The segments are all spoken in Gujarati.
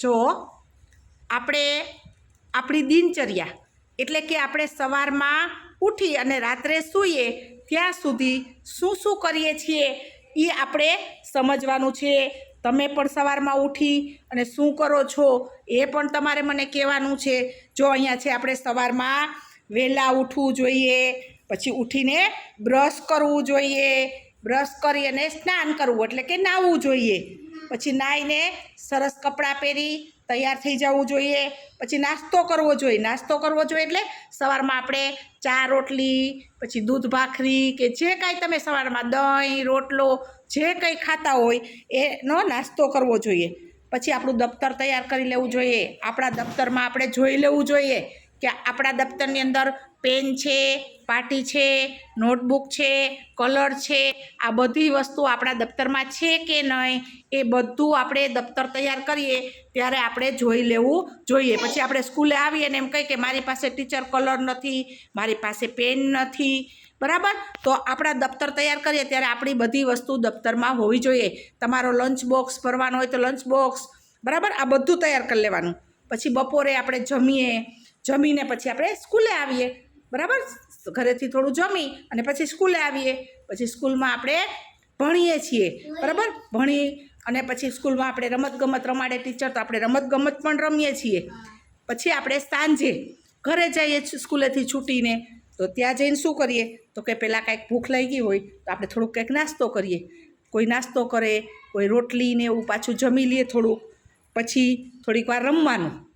જો આપણે આપણી દિનચર્યા એટલે કે આપણે સવારમાં ઉઠી અને રાત્રે સૂઈએ ત્યાં સુધી શું શું કરીએ છીએ એ આપણે સમજવાનું છે. તમે પણ સવારમાં ઉઠી અને શું કરો છો એ પણ તમારે મને કહેવાનું છે. જો અહીંયા છે આપણે સવારમાં વહેલા ઉઠવું જોઈએ, પછી ઉઠીને બ્રશ કરવું જોઈએ. બ્રશ કરી અને સ્નાન કરવું એટલે કે નાહવું જોઈએ. પછી નાહીને સરસ કપડાં પહેરી તૈયાર થઈ જવું જોઈએ. પછી નાસ્તો કરવો જોઈએ. નાસ્તો કરવો જોઈએ એટલે સવારમાં આપણે ચા રોટલી, પછી દૂધ ભાખરી કે જે કાંઈ તમે સવારમાં દહીં, રોટલો, જે કંઈ ખાતા હોય એનો નાસ્તો કરવો જોઈએ. પછી આપણું દફતર તૈયાર કરી લેવું જોઈએ. આપણા દફતરમાં આપણે જોઈ લેવું જોઈએ. કે આપણા દફતરની અંદર પેન છે, પાટી છે, નોટબુક છે, કલર છે, આ બધી વસ્તુ આપણા દફતરમાં છે કે નહીં એ બધું આપણે દફતર તૈયાર કરીએ ત્યારે આપણે જોઈ લેવું જોઈએ. પછી આપણે સ્કૂલે આવીએ ને એમ કહીએ કે મારી પાસે ટીચર કલર નથી, મારી પાસે પેન નથી, બરાબર? તો આપણા દફતર તૈયાર કરીએ ત્યારે આપણી બધી વસ્તુ દફતરમાં હોવી જોઈએ. તમારો લંચ બોક્સ ભરવાનો હોય તો લંચ બોક્સ બરાબર? આ બધું તૈયાર કરી લેવાનું. પછી બપોરે આપણે જમીએ જમીને પછી આપણે સ્કૂલે આવીએ. બરાબર? ઘરેથી થોડું જમી અને પછી સ્કૂલે આવીએ. પછી સ્કૂલમાં આપણે ભણીએ છીએ. બરાબર? ભણી અને પછી સ્કૂલમાં આપણે રમતગમત રમાડે ટીચર તો આપણે રમતગમત પણ રમીએ છીએ. પછી આપણે સાંજે ઘરે જઈએ સ્કૂલેથી છૂટીને. તો ત્યાં જઈને શું કરીએ? તો કે પહેલાં કાંઈક ભૂખ લાગી હોય તો આપણે થોડુંક કંઈક નાસ્તો કરીએ. કોઈ નાસ્તો કરે, કોઈ રોટલી ને એવું પાછું જમી લઈએ થોડુંક. પછી થોડીક વાર રમવાનું.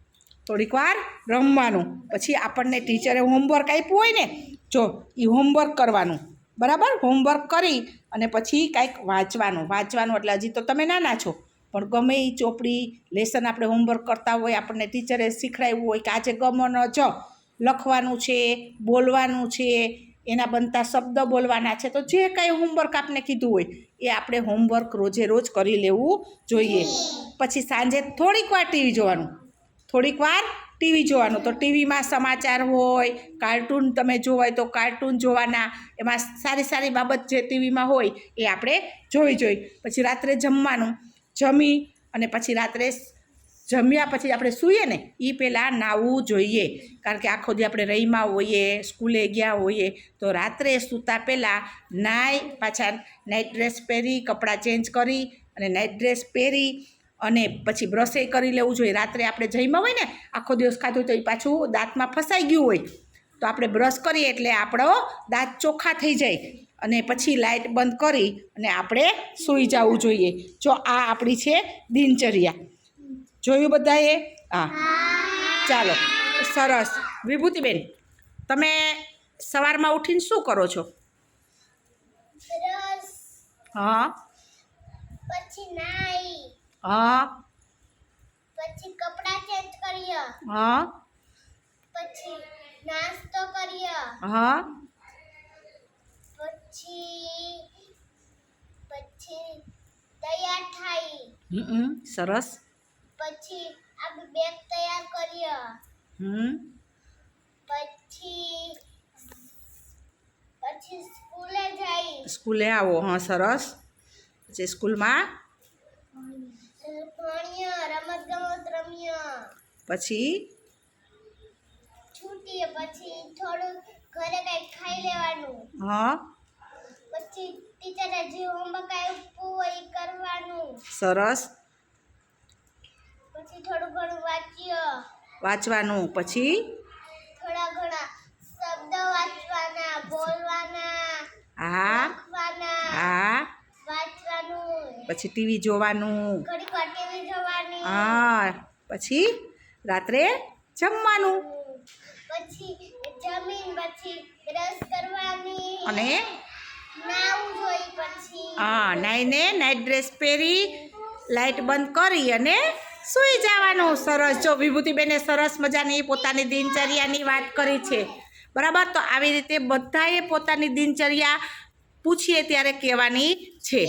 થોડીક વાર રમવાનું. પછી આપણને ટીચરે હોમવર્ક આપ્યું હોય ને, જો એ હોમવર્ક કરવાનું. બરાબર? હોમવર્ક કરી અને પછી કાંઈક વાંચવાનું. વાંચવાનું એટલે હજી તો તમે નાના છો, પણ ગમે એ ચોપડી લેસન આપણે હોમવર્ક કરતા હોય, આપણને ટીચરે શીખડાવ્યું હોય કે આજે ગમો ન જ, લખવાનું છે, બોલવાનું છે, એના બનતા શબ્દ બોલવાના છે, તો જે કાંઈ હોમવર્ક આપને કીધું હોય, એ આપણે હોમવર્ક રોજે રોજ કરી લેવું જોઈએ. પછી સાંજે થોડીક વાર ટીવી જોવાનું. થોડીક વાર ટીવી જોવાનું. તો ટીવીમાં સમાચાર હોય, કાર્ટૂન તમે જોવાય તો કાર્ટૂન જોવાના. એમાં સારી સારી બાબત જે ટીવીમાં હોય એ આપણે જોઈ જોઈ. પછી રાત્રે જમવાનું. જમી અને પછી રાત્રે જમ્યા પછી આપણે સૂઈએ ને એ પહેલાં નાહવું જોઈએ. કારણ કે આખો દી આપણે રહીમાં હોઈએ, સ્કૂલે ગયા હોઈએ, તો રાત્રે સૂતા પહેલાં નાહી પાછા નાઇટ ડ્રેસ પહેરી, કપડાં ચેન્જ કરી અને નાઇટ ડ્રેસ પહેરી અને પછી બ્રશે કરી લેવું જોઈએ. રાત્રે આપણે જઈમાં હોય ને આખો દિવસ ખાધું તો એ પાછું દાંતમાં ફસાઈ ગયું હોય. તો આપણે બ્રશ કરીએ એટલે આપણો દાંત ચોખ્ખા થઈ જાય અને પછી લાઇટ બંધ કરી અને આપણે સૂઈ જવું જોઈએ. જો આ આપણી છે દિનચર્યા. જોયું બધાએ? હા. ચાલો. સરસ. વિભૂતિબેન તમે સવારમાં ઉઠીને શું કરો છો? હા. પછી નાઈ. હા. પછી કપડાં ચેન્જ કરીએ. હા. પછી નાસ્તો કરીએ. હા. પછી પછી તૈયાર થાય. હમ સરસ. પછી આપણે બેગ તૈયાર કરીએ. હમ. પછી પછી સ્કૂલે જઈ. સ્કૂલે આવો હા સરસ. પછી સ્કૂલમાં? ભણીએ રમત ગમત પછી? છૂટીએ પછી થોડું ઘરે કઈ ખાઈ લેવાનું. હા. પછી ટીચરે જે હોમવર્ક આપ્યું એ કરવાનું. સરસ. પછી થોડું ઘણું વાંચ્યો વાંચવાનું. પછી? થોડા ઘણા શબ્દ વાંચવાના બોલવાના હા. લખવાના હા. વાંચવાનું. પછી ટીવી જોવાનું ઘડીક વાર ટીવી જોવાની હા પછી રાત્રે જમવાનું. પછી જમીન પછી બ્રશ કરવાની. અને હા નાઈને નાઇટ ડ્રેસ પહેરી લાઇટ બંધ કરી અને સૂઈ જવાનું. સરસ. જો વિભૂતિબેને સરસ મજાની પોતાની દિનચર્યાની વાત કરી છે. બરાબર? તો આવી રીતે બધાએ પોતાની દિનચર્યા પૂછીએ ત્યારે કહેવાની છે.